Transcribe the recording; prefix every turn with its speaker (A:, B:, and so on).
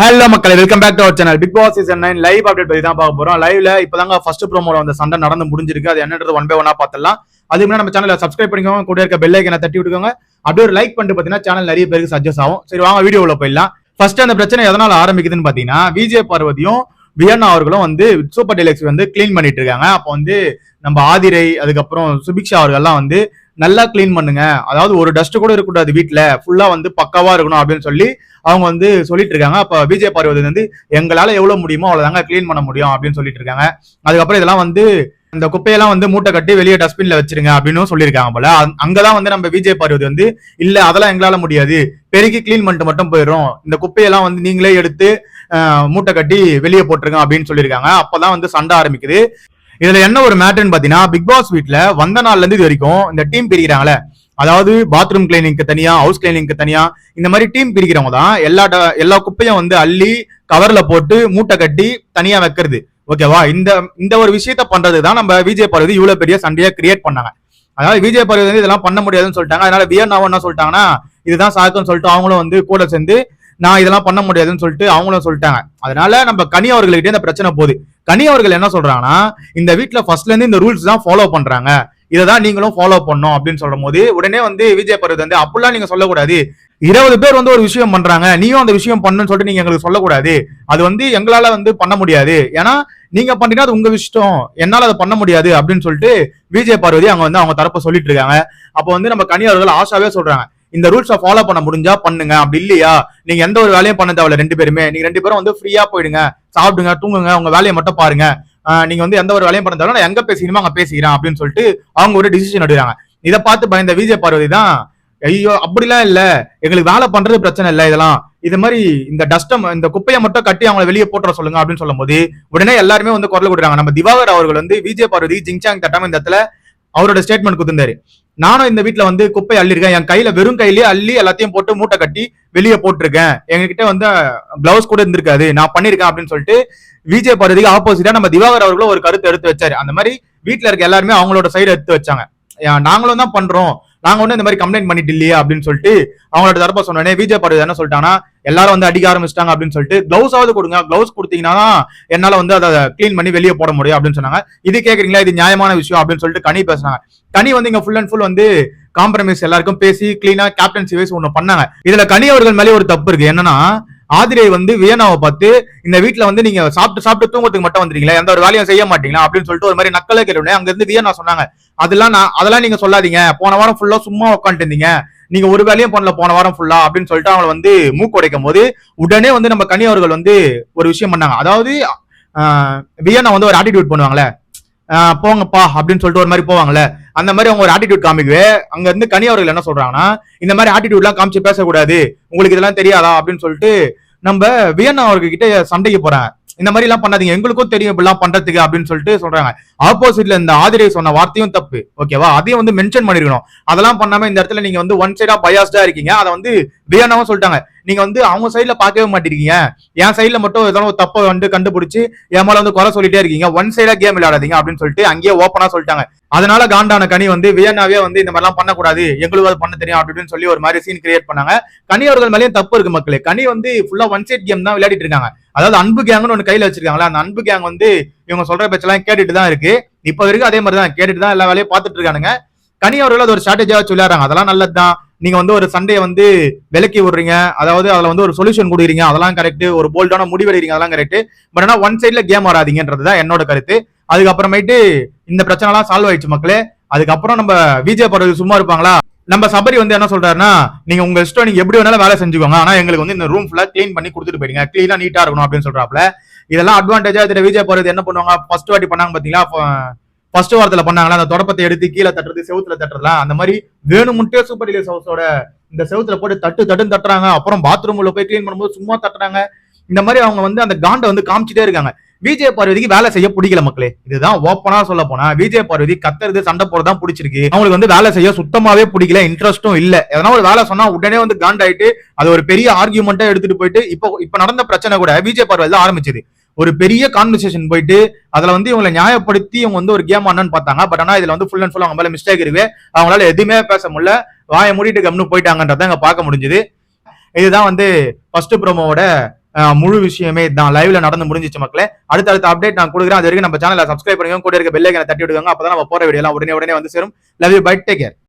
A: Hello மக்களே welcome back to our channel Bigg Boss season nine live update பத்தி தான் பார்க்க போறோம். லைவ்ல இப்பதாங்க ஃபர்ஸ்ட் ப்ரோமோல வந்த சண்டை நடந்து முடிஞ்சிருக்கு. அது என்னன்றது ஒன் பை ஒன்னா பார்த்தலாம் அதுக்கு முன்னாடி நம்ம சேனலை சப்ஸ்கிரைப் பண்ணிக்கோங்க. கூட இருக்க பெல் ஐக்கனை தட்டி விட்டுக்கோங்க. அப்படியே ஒரு லைக் பண்ணிட்டு பார்த்தீங்கன்னா சேனல் நிறைய பேருக்கு சஜஸ்ட் ஆகும். சரி வாங்க வீடியோவில் போயிடலாம். ஃபர்ஸ்ட் அந்த பிரச்சனை எதனால ஆரம்பிக்குதுன்னு பார்த்தீங்கன்னா விஜய பார்வதியும் வியன்னா அவர்களும் வந்து சூப்பர் டெலக்ஸ் வந்து க்ளீன் பண்ணிட்டு இருக்காங்க. அப்போ வந்து நம்ம ஆதிரை அதுக்கப்புறம் சுபிக்ஷா அவர்கள்லாம் வந்து நல்லா க்ளீன் பண்ணுங்க. அதாவது ஒரு டஸ்ட் கூட இருக்கக்கூடாது வீட்டில் ஃபுல்லா வந்து பக்காவா இருக்கணும் அப்படின்னு சொல்லி அவங்க வந்து சொல்லிட்டு இருக்காங்க. அப்ப விஜய் பார்வதி வந்து எங்களால எவ்வளவு முடியுமோ அவ்வளவுதாங்க க்ளீன் பண்ண முடியும் அப்படின்னு சொல்லிட்டு இருக்காங்க. அதுக்கப்புறம் இதெல்லாம் வந்து இந்த குப்பையெல்லாம் வந்து மூட்டை கட்டி வெளியே டஸ்ட்பின்ல வச்சிருங்க அப்படின்னு சொல்லியிருக்காங்க போல. அங்கதான் வந்து நம்ம விஜய் பார்வதி வந்து இல்ல அதெல்லாம் எங்களால முடியாது. பெருக்கி க்ளீன் பண்ணிட்டு மட்டும் போயிடும் இந்த குப்பையெல்லாம் வந்து நீங்களே எடுத்து மூட்டை கட்டி வெளியே போட்டுருங்க அப்படின்னு சொல்லியிருக்காங்க. அப்பதான் வந்து சண்டை ஆரம்பிக்குது. இதுல என்ன ஒரு மேட்டர்னு பாத்தீங்கன்னா பிக் பாஸ் வீட்டுல வந்த நாள்ல இருந்து இது வரைக்கும் இந்த டீம் பிரிக்கிறாங்களே. அதாவது பாத்ரூம் கிளீனிங்க்கு தனியா ஹவுஸ் கிளீனிங்க்கு தனியா இந்த மாதிரி டீம் பிரிக்கிறவங்க தான் எல்லா ட- எல்லா குப்பையும் வந்து அள்ளி கவர்ல போட்டு மூட்டை கட்டி தனியா வைக்கிறது. ஓகேவா இந்த இந்த ஒரு விஷயத்த பண்றது தான் நம்ம விஜய் பார்வதி இவ்வளவு பெரிய சண்டையை கிரியேட் பண்ணாங்க. அதாவது விஜய் பார்வதி வந்து இதெல்லாம் பண்ண முடியாதுன்னு சொல்லிட்டாங்க. அதனால வியன்னாவும் என்ன சொல்லிட்டாங்கன்னா இதுதான் சாக்குன்னு சொல்லிட்டு அவங்களும் வந்து கூட சேர்ந்து நான் இதெல்லாம் பண்ண முடியாதுன்னு சொல்லிட்டு அவங்களும் சொல்லிட்டாங்க. அதனால நம்ம கனி அவர்கள்கிட்ட இந்த பிரச்சனை போகுது. கனி அவர்கள் என்ன சொல்றாங்கன்னா இந்த வீட்டுல ஃபர்ஸ்ட்ல இருந்து இந்த ரூல்ஸ் தான் ஃபாலோ பண்றாங்க. இதை தான் நீங்களும் ஃபாலோ பண்ணும் அப்படின்னு சொல்லும் போது உடனே வந்து விஜய் பருவத் வந்து அப்படிலாம் நீங்க சொல்லக்கூடாது. இருபது பேர் வந்து ஒரு விஷயம் பண்றாங்க. நீயும் அந்த விஷயம் பண்ணுன்னு சொல்லிட்டு நீங்க எங்களுக்கு சொல்லக்கூடாது. அது வந்து எங்களால வந்து பண்ண முடியாது. ஏன்னா நீங்க பண்ணீங்கன்னா அது உங்க விஷயம் என்னால அதை பண்ண முடியாது. அப்படின்னு சொல்லிட்டு விஜய் பார்வதி அவங்க வந்து அவங்க தரப்ப சொல்லிட்டு இருக்காங்க. அப்போ வந்து நம்ம கனியாளர்கள் ஆஷாவே சொல்றாங்க. இந்த ரூல்ஸை ஃபாலோ பண்ண முடிஞ்சா பண்ணுங்க. அப்படி இல்லையா? நீங்க எந்த ஒரு வேலையும் பண்ண தேவையில்ல ரெண்டு பேருமே. நீங்க ரெண்டு பேரும் வந்து ஃப்ரீயா போயிடுங்க. சாப்பிடுங்க தூங்குங்க உங்க வேலையை மட்டும் பாருங்க. நீங்க வந்து எந்த ஒரு வேலையும் பண்ண தேவையில்ல. நான் எங்க பேசிக்கணுமோ அங்க பேசிக்கிறேன் அப்படின்னு சொல்லிட்டு அவங்க ஒரு டிசிஷன் எடுக்கிறாங்க. இதை பார்த்து பயந்த விஜய் பார்வதி தான் ஐயோ அப்படிலாம் இல்ல. எங்களுக்கு வேலை பண்றது பிரச்சனை இல்லை இதெல்லாம். இது மாதிரி இந்த டஸ்டம் இந்த குப்பையை மட்டும் கட்டி அவங்கள வெளியே போட்டுற சொல்லுங்க அப்படின்னு சொல்லும்போது உடனே எல்லாருமே வந்து குரல் கொடுக்குறாங்க. நம்ம திவாகர் அவர்கள் வந்து விஜய் பார்வதி ஜிங்சாங் தட்டாம இந்த இடத்துல அவரோட ஸ்டேட்மெண்ட் கொடுத்திருந்தாரு. நானும் இந்த வீட்டுல வந்து குப்பை அள்ளிருக்கேன் என் கையில வெறும் கையிலேயே அள்ளி எல்லாத்தையும் போட்டு மூட்டை கட்டி வெளியே போட்டிருக்கேன். எங்ககிட்ட வந்து கிளவுஸ் கூட இருந்திருக்காது. நான் பண்ணிருக்கேன் அப்படின்னு சொல்லிட்டு விஜய் பாரதிக்கு ஆப்போசிட்டா நம்ம திவாகர் அவர்களும் ஒரு கருத்து எடுத்து வச்சாரு. அந்த மாதிரி வீட்டுல இருக்க எல்லாருமே அவங்களோட சைடு எடுத்து வச்சாங்க. நாங்களும் தான் பண்றோம். நாங்க ஒன்றும் இந்த மாதிரி கம்ப்ளைண்ட் பண்ணிட்டு இல்லையே அப்படின்னு சொல்லிட்டு அவங்களோட தரப்ப சொன்னோடனே விஜய் பாடுவது என்ன சொல்லிட்டாங்கன்னா எல்லாரும் வந்து அடிக்க ஆரம்பிச்சிட்டாங்க அப்படின்னு சொல்லிட்டு க்ளவுஸாவது கொடுங்க. கிளவுஸ் கொடுத்தீங்கன்னா என்னால வந்து அதை க்ளீன் பண்ணி வெளியே போட முடியும் அப்படின்னு சொன்னாங்க. இது கேக்குறீங்களா? இது நியாயமான விஷயம் அப்படின்னு சொல்லிட்டு கனி பேசுனாங்க. கனி வந்து இங்க ஃபுல் அண்ட் ஃபுல் வந்து காம்ப்ரமைஸ் எல்லாருக்கும் பேசி கிளீனா கேப்டன்சி வைஸ் ஒன்று பண்ணாங்க. இதுல கனி அவர்கள் மேலே ஒரு தப்பு இருக்கு. என்னன்னா ஆதிரை வந்து வியனாவை பார்த்து இந்த வீட்டுல வந்து நீங்க சாப்பிட்டு சாப்பிட்டு தூங்கத்துக்கு மட்டும் வந்துறீங்களா எந்த ஒரு வேலையும் செய்ய மாட்டீங்களா அப்படின்னு சொல்லிட்டு ஒரு மாதிரி நக்கலை கேட்டோடனே அங்க இருந்து வியனா சொன்னாங்க. அதெல்லாம் நான் அதெல்லாம் நீங்க சொல்லாதீங்க. போன வாரம் ஃபுல்லா சும்மா உட்காந்துட்டு இருந்தீங்க நீங்க ஒரு வேலையும் பண்ணல போன வாரம் ஃபுல்லா அப்படின்னு சொல்லிட்டு அவங்கள வந்து மூக்கு உடைக்கும் போது உடனே வந்து நம்ம கனி அவர்கள் வந்து ஒரு விஷயம் பண்ணாங்க. அதாவது வியனா வந்து ஒரு ஆட்டிடியூட் பண்ணுவாங்களே போங்கப்பா அப்படின்னு சொல்லிட்டு ஒரு மாதிரி போவாங்கல்ல. அந்த மாதிரி அவங்க ஒரு ஆட்டிடியூட் காமிக்கவே அங்க இருந்து கனி அவர்கள் என்ன சொல்றாங்கன்னா இந்த மாதிரி ஆட்டிடியூட்லாம் காமிச்சு பேசக்கூடாது. உங்களுக்கு இதெல்லாம் தெரியாதா? அப்படின்னு சொல்லிட்டு நம்ம வியன்னா அவர்கிட்ட சண்டைக்கு போறாங்க இந்த மாதிரி எல்லாம் பண்ணாதீங்க. எங்களுக்கும் தெரியும் இப்படிலாம் பண்றதுக்கு அப்படின்னு சொல்லிட்டு சொல்றாங்க. ஆப்போசிட்ல இந்த ஆதிரை சொன்ன வார்த்தையும் தப்பு. ஓகேவா அதையும் வந்து மென்ஷன் பண்ணிருக்கணும். அதெல்லாம் பண்ணாம இந்த இடத்துல நீங்க வந்து ஒன் சைடா பயாஸ்டா இருக்கீங்க. அதை வந்து வியன்னாவும் சொல்லிட்டாங்க. நீங்க வந்து அவங்க சைட்ல பார்க்கவே மாட்டிருக்கீங்க. என் சைட்ல மட்டும் ஏதாவது ஒரு தப்பை வந்து கண்டுபிடிச்சு என் மேல வந்து குறை சொல்லிட்டே இருக்கீங்க. ஒன் சைடா கேம் விளையாடாதீங்க அப்படின்னு சொல்லிட்டு அங்கேயே ஓப்பனா சொல்லிட்டாங்க. அதனால காண்டான கனி வந்து வியன்னாவே வந்து இந்த மாதிரிலாம் பண்ணக்கூடாது. எங்களுக்கு அது பண்ண தெரியும் அப்படின்னு சொல்லி ஒரு மாதிரி சீன் கிரியேட் பண்ணாங்க. கனி அவர்கள் மேலேயும் தப்பு இருக்கு மக்களே. கனி வந்து ஃபுல்லா ஒன் சைட் கேம் தான் விளையாடிட்டு இருக்காங்க. அதாவது அன்பு கேங்னு ஒன்று கையில வச்சிருக்காங்களா அந்த அன்பு கேங் வந்து இவங்க சொல்ற பேச்செல்லாம் கேட்டுட்டு தான் இருக்கு. இப்போ வரைக்கும் அதே மாதிரி தான் கேட்டுட்டு தான் எல்லா வேலையும் பார்த்துட்டு இருக்கானுங்க. கனி அவர்கள் அது ஒரு ஸ்ட்ராட்டஜியாக சொல்லிடுறாங்க அதெல்லாம் நல்லது தான் நீங்க வந்து ஒரு சண்டையை வந்து விலக்கி விடுறீங்க. அதாவது அதுல வந்து ஒரு சொல்யூஷன் கொடுக்குறீங்க. அதெல்லாம் கரெக்ட் ஒரு போல்டான முடிவெடுக்கிறீங்க. அதெல்லாம் கரெக்ட் பட் ஆனா ஒன் சைட்ல கேம் வராதீங்கன்றது தான் என்னோட கருத்து. அதுக்கப்புறமேட்டு இந்த பிரச்சனைலாம் சால்வ் ஆயிடுச்சு மக்களே. அதுக்கப்புறம் நம்ம விஜய் பரவல் சும்மா இருப்பாங்களா? நம்ம சபரி வந்து என்ன சொல்றாருன்னா நீங்க உங்க இஷ்டம் நீங்க எப்படி வேணாலும் வேலை செஞ்சுக்கோங்க. ஆனா எங்களுக்கு வந்து இந்த ரூம் ஃபுல்லா க்ளீன் பண்ணி கொடுத்துட்டு போயிடுங்க. கிளீனா நீட்டா இருக்கணும் அப்படின்னு சொல்றாப்ல இதெல்லாம் அட்வான்டேஜா இதுல விஜய் பரவல் என்ன பண்ணுவாங்க? ஃபர்ஸ்ட் வாட்டி பண்ணாங்க பாத்தீங்களா? ஃபர்ஸ்ட் வாரத்துல பண்ணாங்களா? அந்த தொடப்பத்தை எடுத்து கீழே தட்டுறது செவுத்துல தட்டுறதுலாம் அந்த மாதிரி வேணுமுட்டே சூப்பர் டீலர்ஸ் ஹவுஸோட இந்த செவுத்துல போட்டு தட்டு தட்டுன்னு தட்டுறாங்க. அப்புறம் பாத்ரூம் உள்ள போய் க்ளீன் பண்ணும்போது சும்மா தட்டுறாங்க. இந்த மாதிரி அவங்க வந்து அந்த காண்டை வந்து காமிச்சிட்டே இருக்காங்க. விஜய பார்வதிக்கு வேலை செய்ய பிடிக்கல மக்களே. இதுதான் ஓப்பனா சொல்ல போனா விஜய பார்வதி கத்துறது சண்டை போறதான் பிடிச்சிருக்கு. அவங்களுக்கு வந்து வேலை செய்ய சுத்தமாவே பிடிக்கல இன்ட்ரெஸ்டும் இல்ல. எதனா ஒரு வேலை சொன்னா உடனே வந்து காண்டாயிட்டு அது ஒரு பெரிய ஆர்கியூமெண்டா எடுத்துட்டு போயிட்டு இப்போ இப்ப நடந்த பிரச்சனை கூட விஜய பார்வதி தான் ஆரம்பிச்சது. ஒரு பெரிய கான்வர்சேஷன் போயிட்டு அதுல வந்து இவங்களை நியாயப்படுத்தி இவங்க வந்து ஒரு கேம் ஆனான்னு பார்த்தாங்க. பட் ஆனா இதுல வந்து ஃபுல் அண்ட் ஃபுல் அவங்க மேல மிஸ்டேக் இருக்கு. அவங்களால எதுவுமே பேச முடியல. வாயை மூடிட்டு கம்னு போயிட்டாங்கன்றத அங்க பார்க்க முடிஞ்சது. இதுதான் வந்து ஃபர்ஸ்ட் ப்ரோமோவோட முழு விஷயமே தான் லைவ்ல நடந்து முடிஞ்சிச்சு மக்களே. அடுத்தடுத்த அப்டேட் நான் கொடுக்குறேன். அது வரைக்கும் நம்ம சேனலை சப்ஸ்கிரைப் பண்ணுங்க கூட இருக்க பெல்லைக்கனை தட்டி விடுங்க. அப்பதான் நம்ம போற வீடியோ எல்லாம் உடனே உடனே வந்து சேரும். Love you bye take care